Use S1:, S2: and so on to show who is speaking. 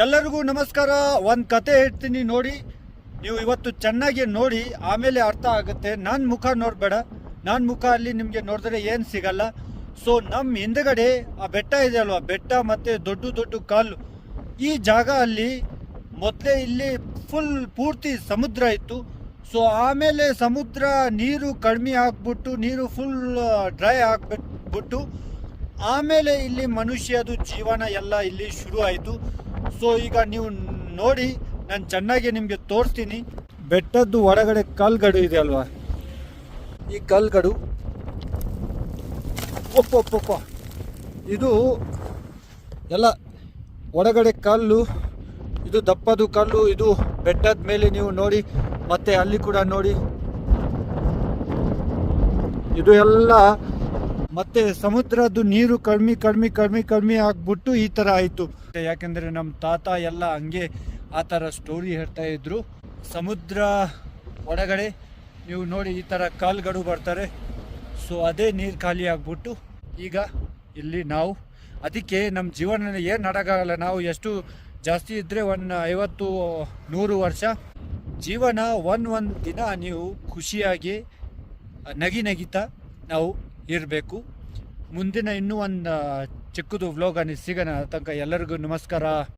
S1: ಎಲ್ಲರಿಗೂ ನಮಸ್ಕಾರ. ಒಂದು ಕತೆ ಹೇಳ್ತೀನಿ ನೋಡಿ. ನೀವು ಇವತ್ತು ಚೆನ್ನಾಗಿ ನೋಡಿ, ಆಮೇಲೆ ಅರ್ಥ ಆಗುತ್ತೆ. ನನ್ನ ಮುಖ ನೋಡಬೇಡ. ನನ್ನ ಮುಖ ಅಲ್ಲಿ ನಿಮಗೆ ನೋಡಿದ್ರೆ ಏನು ಸಿಗಲ್ಲ. ಸೊ ನಮ್ಮ ಹಿಂದಗಡೆ ಆ ಬೆಟ್ಟ ಇದೆ ಅಲ್ವಾ? ಬೆಟ್ಟ ಮತ್ತು ದೊಡ್ಡ ದೊಡ್ಡ ಕಲ್ಲು ಈ ಜಾಗ ಅಲ್ಲಿ ಮೊದಲೇ ಇಲ್ಲಿ ಫುಲ್ ಪೂರ್ತಿ ಸಮುದ್ರ ಇತ್ತು. ಸೊ ಆಮೇಲೆ ಸಮುದ್ರ ನೀರು ಕಡಿಮೆ ಆಗ್ಬಿಟ್ಟು, ನೀರು ಫುಲ್ ಡ್ರೈ ಆಗ್ಬಿಟ್ಬಿಟ್ಟು, ಆಮೇಲೆ ಇಲ್ಲಿ ಮನುಷ್ಯದು ಜೀವನ ಎಲ್ಲ ಇಲ್ಲಿ ಶುರು ಆಯಿತು ಸೊ ಈಗ ನೀವು ನೋಡಿ, ನಾನು ಚೆನ್ನಾಗಿ ನಿಮಗೆ ತೋರಿಸ್ತೀನಿ. ಬೆಟ್ಟದ್ದು ಹೊರಗಡೆ ಕಲ್ಗಡು ಇದೆ ಅಲ್ವಾ? ಈ ಕಲ್ಗಡು ಒಪ್ಪೊಪ್ಪೊಪ್ಪ ಇದು ಎಲ್ಲ ಒಳಗಡೆ ಕಲ್ಲು, ಇದು ದಪ್ಪದು ಕಲ್ಲು, ಇದು ಬೆಟ್ಟದ ಮೇಲೆ ನೀವು ನೋಡಿ, ಮತ್ತೆ ಅಲ್ಲಿ ಕೂಡ ನೋಡಿ. ಇದು ಎಲ್ಲ ಮತ್ತೆ ಸಮುದ್ರದ್ದು ನೀರು ಕಡಿಮೆ ಕಡಿಮೆ ಕಡಿಮೆ ಕಡಿಮೆ ಆಗ್ಬಿಟ್ಟು ಈ ಥರ ಆಯಿತು. ಯಾಕೆಂದರೆ ನಮ್ಮ ತಾತ ಎಲ್ಲ ಹಂಗೆ ಆ ಥರ ಸ್ಟೋರಿ ಹೇಳ್ತಾ ಇದ್ರು. ಸಮುದ್ರ ಒಳಗಡೆ ನೀವು ನೋಡಿ ಈ ಥರ ಕಾಲ್ಗಳು ಬರ್ತಾರೆ. ಸೊ ಅದೇ ನೀರು ಖಾಲಿ ಆಗ್ಬಿಟ್ಟು ಈಗ ಇಲ್ಲಿ ನಾವು ಅದಕ್ಕೆ ನಮ್ಮ ಜೀವನ ಏನು ನಡಕಾಗಲ್ಲ ನಾವು ಎಷ್ಟು ಜಾಸ್ತಿ ಇದ್ದರೆ ಒನ್ ಐವತ್ತು, ನೂರು ವರ್ಷ ಜೀವನ ಒಂದು ಒಂದು ದಿನ ನೀವು ಖುಷಿಯಾಗಿ ನಗಿ ನಗಿತಾ ನಾವು ಇರಬೇಕು. ಮುಂದಿನ ಇನ್ನೂ ಒಂದು ಚಿಕ್ಕದು ವ್ಲಾಗ್ ಅನ್ನಿ ಸಿಗೋಣ ತನಕ ಎಲ್ಲರಿಗೂ ನಮಸ್ಕಾರ.